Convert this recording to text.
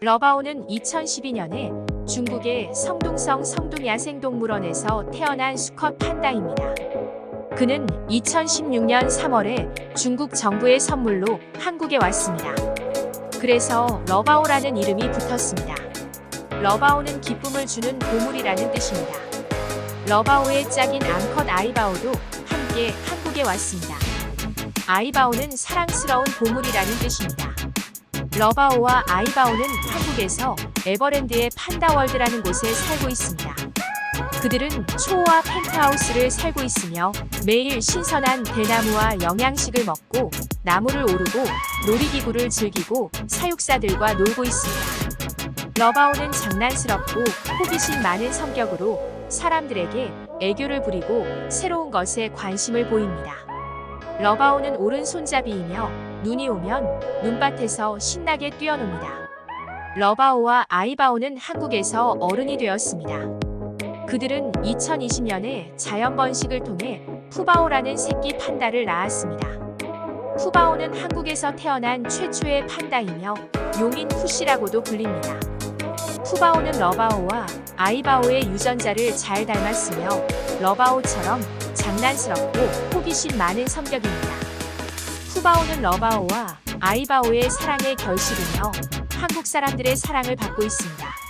러바오는 2012년에 중국의 성둥성 성둥야생동물원에서 태어난 수컷 판다입니다. 그는 2016년 3월에 중국 정부의 선물로 한국에 왔습니다. 그래서 러바오라는 이름이 붙었습니다. 러바오는 기쁨을 주는 보물이라는 뜻입니다. 러바오의 짝인 암컷 아이바오도 함께 한국에 왔습니다. 아이바오는 사랑스러운 보물이라는 뜻입니다. 러바오와 아이바오는 한국에서 에버랜드의 판다월드라는 곳에 살고 있습니다. 그들은 초호화 펜트하우스를 살고 있으며 매일 신선한 대나무와 영양식을 먹고 나무를 오르고 놀이기구를 즐기고 사육사들과 놀고 있습니다. 러바오는 장난스럽고 호기심 많은 성격으로 사람들에게 애교를 부리고 새로운 것에 관심을 보입니다. 러바오는 오른손잡이이며 눈이 오면 눈밭에서 신나게 뛰어놉니다. 러바오와 아이바오는 한국에서 어른이 되었습니다. 그들은 2020년에 자연 번식을 통해 푸바오라는 새끼 판다를 낳았습니다. 푸바오는 한국에서 태어난 최초의 판다이며 용인 푸시라고도 불립니다. 푸바오는 러바오와 아이바오의 유전자를 잘 닮았으며 러바오처럼 장난스럽고 호기심 많은 성격입니다. 푸바오는 러바오와 아이바오의 사랑의 결실이며 한국 사람들의 사랑을 받고 있습니다.